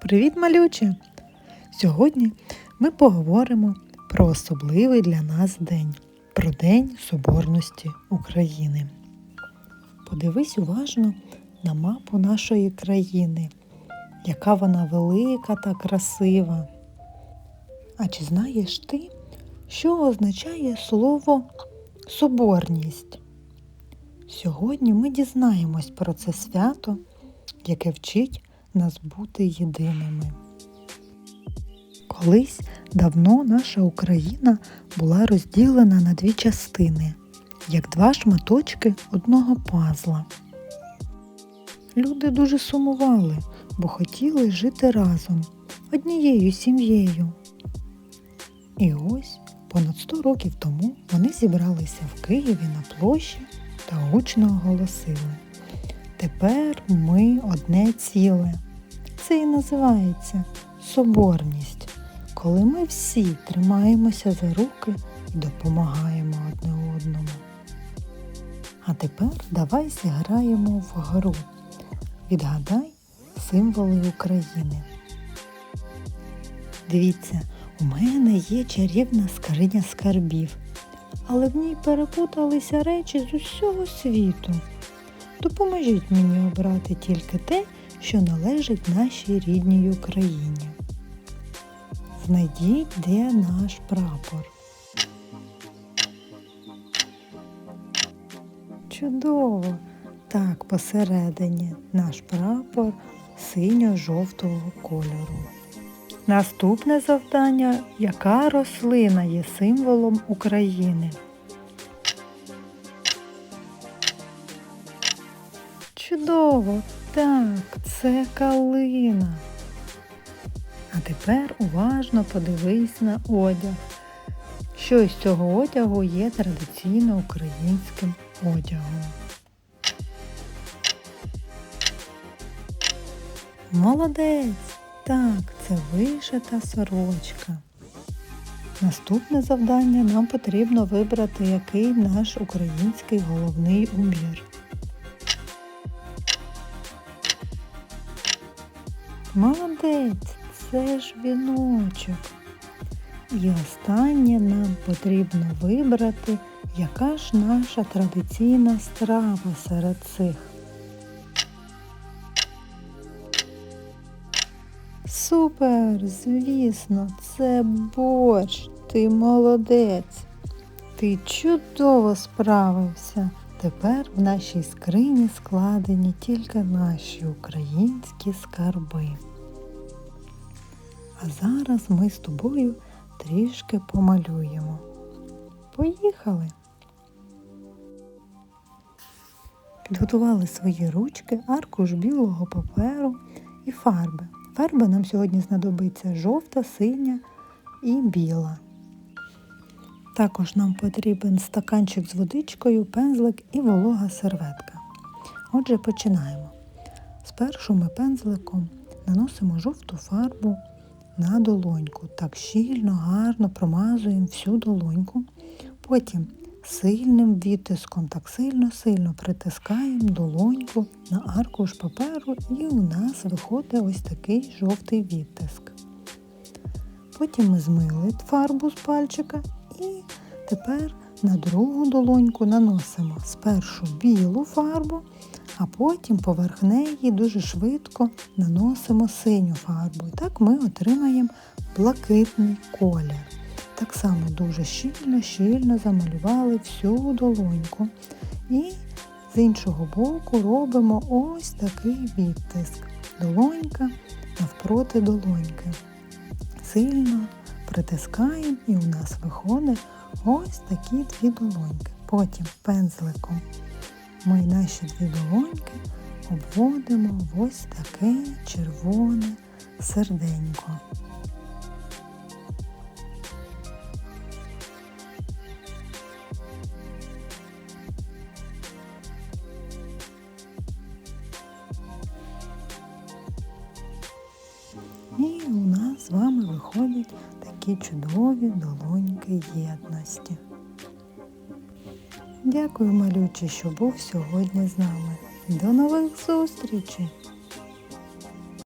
Привіт, малюче! Сьогодні ми поговоримо про особливий для нас день про День Соборності України. Подивись уважно на мапу нашої країни, яка вона велика та красива. А чи знаєш ти, що означає слово соборність? Сьогодні ми дізнаємось про це свято, яке вчить нас бути єдиними. Колись давно наша Україна була розділена на дві частини, як два шматочки одного пазла. Люди дуже сумували, бо хотіли жити разом, однією сім'єю. І ось понад 100 років тому вони зібралися в Києві на площі та гучно оголосили. Тепер ми одне ціле. Це і називається соборність, коли ми всі тримаємося за руки і допомагаємо одне одному. А тепер давай зіграємо в гру. Відгадай символи України. Дивіться, у мене є чарівна скриня скарбів, але в ній перепуталися речі з усього світу. Допоможіть мені обрати тільки те, що належить нашій рідній Україні. Знайдіть, де наш прапор. Чудово! Так, посередині наш прапор синьо-жовтого кольору. Наступне завдання яка рослина є символом України? Чудово! Так, це калина. А тепер уважно подивись на одяг. Що із цього одягу є традиційно українським одягом. Молодець! Так, це вишита сорочка. Наступне завдання нам потрібно вибрати, який наш український головний убір. Молодець, це ж віночок. І останнє нам потрібно вибрати, яка ж наша традиційна страва серед цих. Супер, звісно, це борщ. Ти молодець. Ти чудово справився. Тепер в нашій скрині складені тільки наші українські скарби. А зараз ми з тобою трішки помалюємо. Поїхали! Підготували свої ручки, аркуш білого паперу і фарби. Фарби нам сьогодні знадобиться жовта, синя і біла. Також нам потрібен стаканчик з водичкою, пензлик і волога серветка. Отже, починаємо. Спершу ми пензликом наносимо жовту фарбу на долоньку. Так щільно, гарно промазуємо всю долоньку. Потім сильним відтиском, так сильно-сильно притискаємо долоньку на аркуш паперу і у нас виходить ось такий жовтий відтиск. Потім ми змили фарбу з пальчика і тепер на другу долоньку наносимо спершу білу фарбу, а потім поверх неї дуже швидко наносимо синю фарбу. І так ми отримаємо блакитний колір. Так само дуже щільно-щільно замалювали всю долоньку. І з іншого боку робимо ось такий відтиск. Долонька навпроти долоньки. Сильно притискаємо і у нас виходить ось такі дві долоньки. Потім пензликом ми наші дві долоньки обводимо в ось таке червоне серденько. Виходять такі чудові долоньки єдності. Дякую, малючі, що був сьогодні з нами. До нових зустрічей!